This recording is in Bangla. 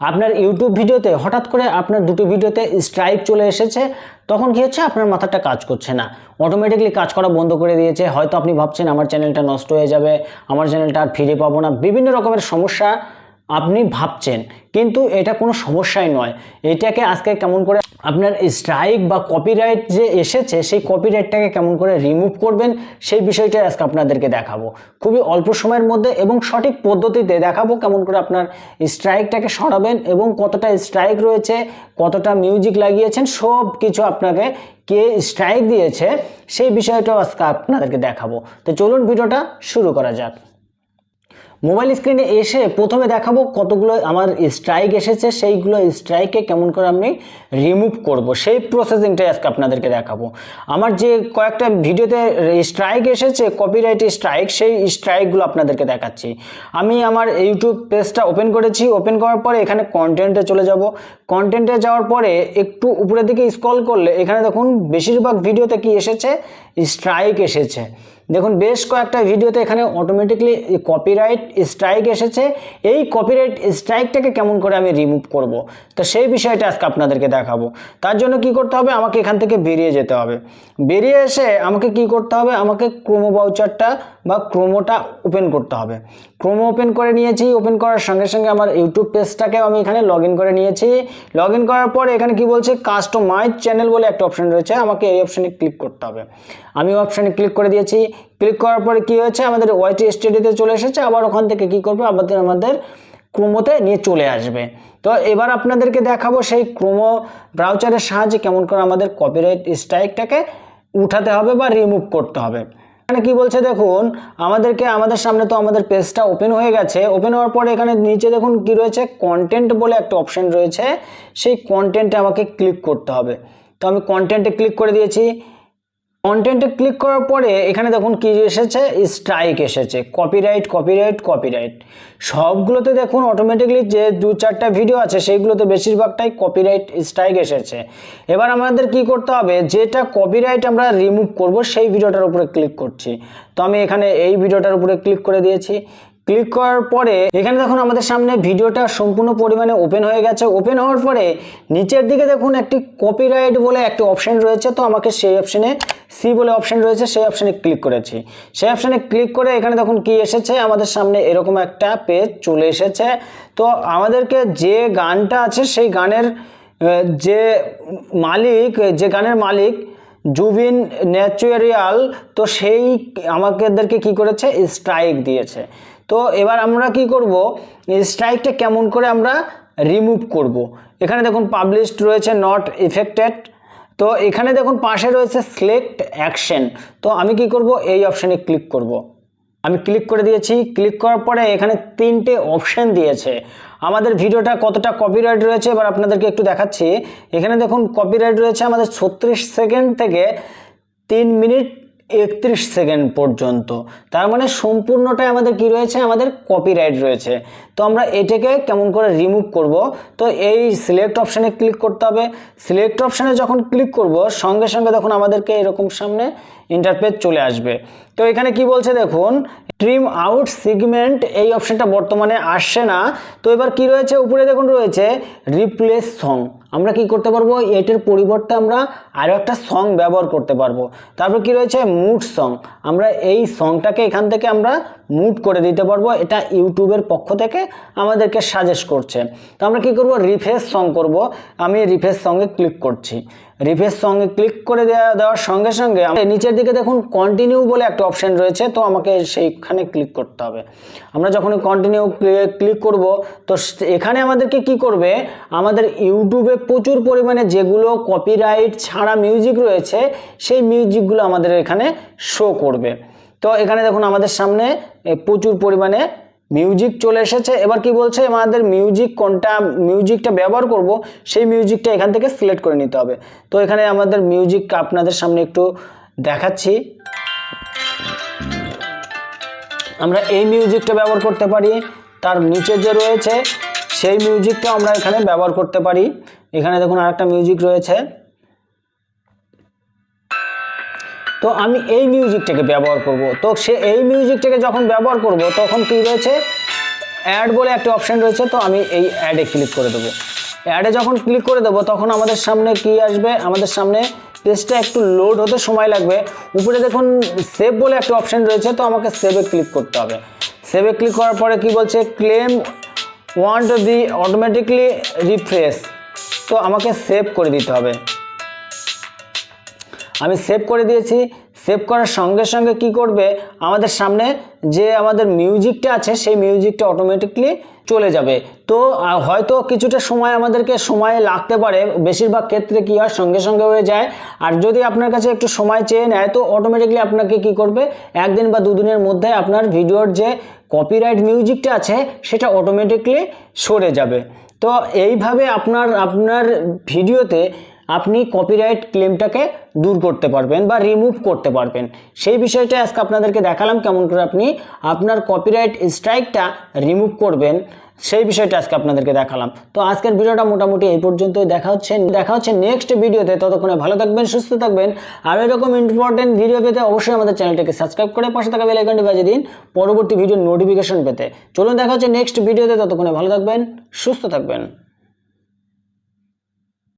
আপনার ইউটিউব ভিডিওতে হঠাৎ করে আপনার দুটো ভিডিওতে স্ট্রাইক চলে এসেছে, তখন কী হচ্ছে? আপনার মাথাটা কাজ করছে না। অটোমেটিকলি কাজ করা বন্ধ করে দিয়েছে। হয়তো আপনি ভাবছেন, আমার চ্যানেলটা নষ্ট হয়ে যাবে, আমার চ্যানেলটা আর ফিরে পাবো না। বিভিন্ন রকমের সমস্যা আপনি ভাবছেন, কিন্তু এটা কোনো সমস্যাই নয়। এটাকে আজকে কেমন করে আপনার স্ট্রাইক বা কপিরাইট যে এসেছে, সেই কপিরাইটটাকে কেমন করে রিমুভ করবেন, সেই বিষয়টাই আজকে আপনাদেরকে দেখাবো। খুবই অল্প সময়ের মধ্যে এবং সঠিক পদ্ধতিতে দেখাবো কেমন করে আপনার স্ট্রাইকটাকে সরাবেন এবং কতটা স্ট্রাইক রয়েছে, কতটা মিউজিক লাগিয়েছেন সব কিছু আপনাকে কে স্ট্রাইক দিয়েছে, সেই বিষয়টাও আজকে আপনাদেরকে দেখাবো। তো চলুন ভিডিওটা শুরু করা যাক। মোবাইল স্ক্রিনে এসে প্রথমে দেখাবো কতগুলো আমার স্ট্রাইক এসেছে, সেইগুলো স্ট্রাইকে কেমন করে আমি রিমুভ করব, সেই প্রসেসিংটাই আজকে আপনাদেরকে দেখাবো। আমার যে কয়েকটা ভিডিওতে স্ট্রাইক এসেছে কপিরাইট স্ট্রাইক সেই স্ট্রাইকগুলো আপনাদেরকে দেখাচ্ছি। আমি আমার ইউটিউব পেজটা ওপেন করেছি ওপেন করার পরে এখানে কন্টেন্টে চলে যাব। কন্টেন্টে যাওয়ার পরে একটু উপরের দিকে স্ক্রল করলে এখানে দেখুন, বেশিরভাগ ভিডিওতে কি এসেছে? স্ট্রাইক এসেছে। দেখুন, বেশ কয়েকটা ভিডিওতে এখানে অটোমেটিকলি কপিরাইট স্ট্রাইক এসেছে। এই কপিরাইট স্ট্রাইকটাকে কেমন করে আমি রিমুভ করব? তো সেই বিষয়টা আজকে আপনাদেরকে দেখাবো। তার জন্য কি করতে হবে? আমাকে এখান থেকে বেরিয়ে যেতে হবে। বেরিয়ে এসে আমাকে কি করতে হবে? আমাকে ক্রোমো বাউচারটা বা ক্রোমোটা ওপেন করতে হবে। ক্রোমো ওপেন করে নিয়েছি। ওপেন করার সঙ্গে সঙ্গে আমার ইউটিউব পেজটাকেও আমি এখানে লগ করে নিয়েছি। লগ করার পরে এখানে কি বলছে? কাস্টমাইজ চ্যানেল বলে একটা অপশন রয়েছে। আমাকে এই অপশানে ক্লিক করতে হবে। আমি অপশানে ক্লিক করে দিয়েছি। ক্লিক করার পরে কি হয়েছে? আমাদের ওয়াইটি স্টাডিতে চলে এসেছে। আবার ওখান থেকে কি করবে? আমাদের আমাদের ক্রোমোতে নিয়ে চলে আসবে। তো এবার আপনাদেরকে দেখাবো সেই ক্রোমো ব্রাউচারের সাহায্যে কেমন করে আমাদের কপিরাইট স্ট্রাইকটাকে উঠাতে হবে বা রিমুভ করতে হবে। এখানে কি বলছে দেখুন, আমাদেরকে, আমাদের সামনে তো আমাদের পেজটা ওপেন হয়ে গেছে। ওপেন হওয়ার পরে এখানে নিচে দেখুন কি রয়েছে? কন্টেন্ট বলে একটা অপশন রয়েছে। সেই কন্টেন্টে আমাকে ক্লিক করতে হবে। তো আমি কন্টেন্টে ক্লিক করে দিয়েছি। কন্টেন্টে ক্লিক করার পরে এখানে দেখুন কি এসেছে? স্ট্রাইক এসেছে। কপিরাইট কপিরাইট কপিরাইট সবগুলোতে দেখুন অটোমেটিকলি যে দু চারটা ভিডিও আছে, সেইগুলোতে বেশিরভাগটাই কপিরাইট স্ট্রাইক এসেছে। এবার আমাদের কি করতে হবে? যেটা কপিরাইট আমরা রিমুভ করব, সেই ভিডিওটার উপরে ক্লিক করছি। তো আমি এখানে এই ভিডিওটার উপরে ক্লিক করে দিয়েছি। ক্লিক করার পরে এখানে দেখুন আমাদের সামনে ভিডিওটা সম্পূর্ণ পরিমাণে ওপেন হয়ে গেছে। ওপেন হওয়ার পরে নিচের দিকে দেখুন একটি কপিরাইট বলে একটি অপশন রয়েছে। তো আমাকে সেই অপশনে সি বলে অপশন রয়েছে, সেই অপশনে ক্লিক করেছি। সেই অপশনে ক্লিক করে এখানে দেখুন কি এসেছে? আমাদের সামনে এরকম একটা পেজ চলে এসেছে। তো আমাদেরকে যে গানটা আছে, সেই গানের যে মালিক, যে গানের মালিক জুবিন ন্যাচুরাল তো সেই আমাদেরকে কি করেছে? স্ট্রাইক দিয়েছে। তো এবার আমরা কি করব? স্ট্রাইকটা কেমন করে আমরা রিমুভ করব? এখানে দেখুন পাবলিশড রয়েছে নট এফেক্টেড তো এখানে দেখুন পাশে রয়েছে সিলেক্ট অ্যাকশন তো আমি কি করব? এই অপশানে ক্লিক করব। আমি ক্লিক করে দিয়েছি। ক্লিক করার পরে এখানে তিনটে অপশান দিয়েছে। আমাদের ভিডিওটা কতটা কপিরাইট রয়েছে? এবার আপনাদেরকে একটু দেখাচ্ছি। এখানে দেখুন কপিরাইট রয়েছে আমাদের ছত্রিশ সেকেন্ড থেকে তিন মিনিট একত্রিশ সেকেন্ড পর্যন্ত। তার মানে সম্পূর্ণটাই আমাদের কি রয়েছে? আমাদের কপিরাইট রয়েছে। তো আমরা এটাকে কেমন করে রিমুভ করব? তো এই সিলেক্ট অপশানে ক্লিক করতে হবে। সিলেক্ট অপশানে যখন ক্লিক করব, সঙ্গে সঙ্গে দেখুন আমাদেরকে এরকম সামনে ইন্টারপেজ চলে আসবে। তো এখানে কি বলছে দেখুন ট্রিম আউট সিগমেন্ট এই অপশনটা বর্তমানে আসছে না। তো এবার কি রয়েছে? উপরে দেখুন রয়েছে রিপ্লেস সং আমরা কি করতে পারব? এটার পরিবর্তে আমরা আরও একটা সং ব্যবহার করতে পারব। তারপর কি রয়েছে? মুড সং আমরা এই সংটাকে এখান থেকে আমরা মুড করে দিতে পারব। এটা ইউটিউবের পক্ষ থেকে আমাদেরকে সাজেস্ট করছে। তো আমরা কি করব? রিফ্রেশ সং করব। আমি রিফ্রেশ সঙ্গে ক্লিক করছি। রিফ্রেশ সঙ্গে ক্লিক করে দেওয়া দেওয়ার সঙ্গে সঙ্গে নিচের দিকে দেখুন কন্টিনিউ বলে একটা অপশন রয়েছে, তো আমাকে সেইখানে ক্লিক করতে হবে। আমরা যখন কন্টিনিউ ক্লিক করব, তো এখানে আমাদেরকে কি করবে? আমাদের ইউটিউবে প্রচুর পরিমাণে যেগুলো কপিরাইট ছাড়া মিউজিক রয়েছে, সেই মিউজিকগুলো আমাদের এখানে শো করবে। তো এখানে দেখুন আমাদের সামনে প্রচুর পরিমাণে মিউজিক চলে এসেছে। এবার কি বলছে? আমাদের মিউজিক কোনটা, মিউজিকটা ব্যবহার করব, সেই মিউজিকটা এখান থেকে সিলেক্ট করে নিতে হবে। তো এখানে আমাদের মিউজিক আপনাদের সামনে একটু দেখাচ্ছি। আমরা এই মিউজিকটা ব্যবহার করতে পারি। তার নিচে যে রয়েছে, সেই মিউজিকটা আমরা এখানে ব্যবহার করতে পারি। এখানে দেখুন আরেকটা মিউজিক রয়েছে। তো আমি এই মিউজিকটাকে ব্যবহার করব। তো সে এই মিউজিকটাকে যখন ব্যবহার করব, তখন কি রয়েছে? অ্যাড বলে একটা অপশান রয়েছে, তো আমি এই অ্যাডে ক্লিক করে দেবো। অ্যাডে যখন ক্লিক করে দেবো, তখন আমাদের সামনে কি আসবে? আমাদের সামনে পেজটা একটু লোড হতে সময় লাগবে। উপরে দেখুন সেভ বলে একটা অপশান রয়েছে, তো আমাকে সেভে ক্লিক করতে হবে। সেভে ক্লিক করার পরে কি বলছে? Claim want the automatically refresh তো আমাকে সেভ করে দিতে হবে। আমি সেভ করে দিয়েছি। সেভ করার সঙ্গে সঙ্গে কি করবে? আমাদের সামনে যে আমাদের মিউজিকটা আছে, সেই মিউজিকটা অটোমেটিকলি চলে যাবে। তো হয়তো কিছুটা সময় আমাদেরকে সময় লাগতে পারে। বেশিরভাগ ক্ষেত্রে কি হয়? সঙ্গে সঙ্গে হয়ে যায়। আর যদি আপনার কাছে একটু সময় চেয়ে নেয়, তো অটোমেটিকলি আপনাকে কি করবে? একদিন বা দুদিনের মধ্যে আপনার ভিডিওর যে কপিরাইট মিউজিকটা আছে, সেটা অটোমেটিকলি সরে যাবে। তো, এইভাবে আপনার আপনার ভিডিওতে আপনি কপিরাইট ক্লেমটাকে দূর করতে পারবেন বা রিমুভ করতে পারবেন। সেই বিষয়টা আজকে আপনাদেরকে দেখালাম কেমন করে আপনি আপনার কপিরাইট স্ট্রাইকটা রিমুভ করবেন, সেই বিষয়টা আজকে আপনাদেরকে দেখালাম। তো আজকের ভিডিওটা মোটামুটি এই পর্যন্তই। দেখা হচ্ছে দেখা হচ্ছে নেক্সট ভিডিওতে। ততক্ষণে ভালো থাকবেন, সুস্থ থাকবেন। আর এরকম ইম্পর্টেন্ট ভিডিও পেতে অবশ্যই আমাদের চ্যানেলটাকে সাবস্ক্রাইব করে পাশে থাকা বেল আইকনটি বাজিয়ে দিন পরবর্তী ভিডিওর নোটিফিকেশন পেতে। চলুন দেখা হচ্ছে নেক্সট ভিডিওতে। ততক্ষণে ভালো থাকবেন, সুস্থ থাকবেন।